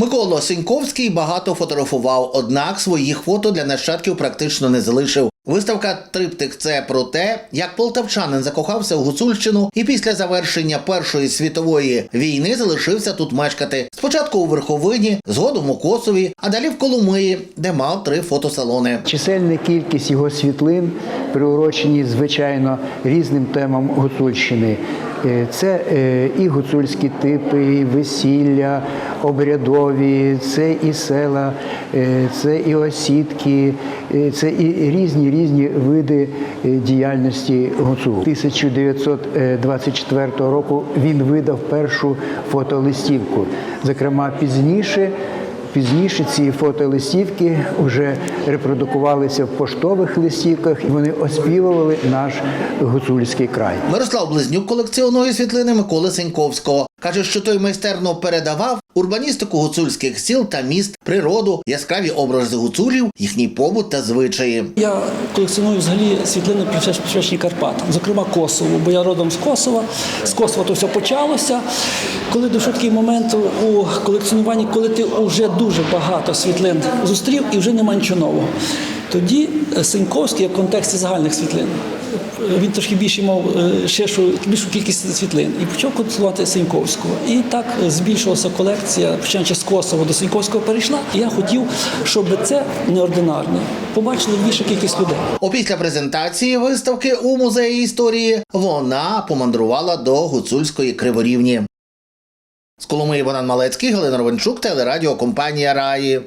Микола Сеньковський багато фотографував, однак своїх фото для нащадків практично не залишив. Виставка Триптих це про те, як полтавчанин закохався в Гуцульщину і після завершення Першої світової війни залишився тут мешкати. Спочатку у Верховині, згодом у Косові, а далі в Коломиї, де мав три фотосалони. Чисельна кількість його світлин приурочені, звичайно, різним темам Гуцульщини. Е, Це е, і гуцульські типи, і весілля, обрядові, це і села, е, це і осідки, це і різні різні види е, діяльності гуцул. 1924 року він видав першу фотолистівку. Зокрема, пізніше Пізніше ці фотолистівки вже репродукувалися в поштових листівках, і вони оспівували наш гуцульський край. Мирослав Близнюк колекціонує світлини Миколи Сеньковського. Каже, що той майстерно передавав урбаністику гуцульських сіл та міст, природу, яскраві образи гуцулів, їхній побут та звичаї. Я колекціоную взагалі світлини присвячені Карпатам, зокрема Косово, бо я родом з Косова. З Косова то все почалося. Коли дійшов такий момент у колекціонуванні, коли ти вже дуже багато світлин зустрів і вже нема нічого нового. Тоді е, Сеньковський в контексті загальних світлин. Він трошки більше мав е, ширшу, більшу кількість світлин і почав колекціонувати Сеньковського. І так е, збільшилася колекція, починаючи з Косово до Сеньковського перейшла. І я хотів, щоб це неординарне побачили більша кількість людей. Опісля презентації виставки у музеї історії вона помандрувала до гуцульської криворівні. З Коломиї Богдан Малецький, Галина Ровенчук, телерадіокомпанія Раї.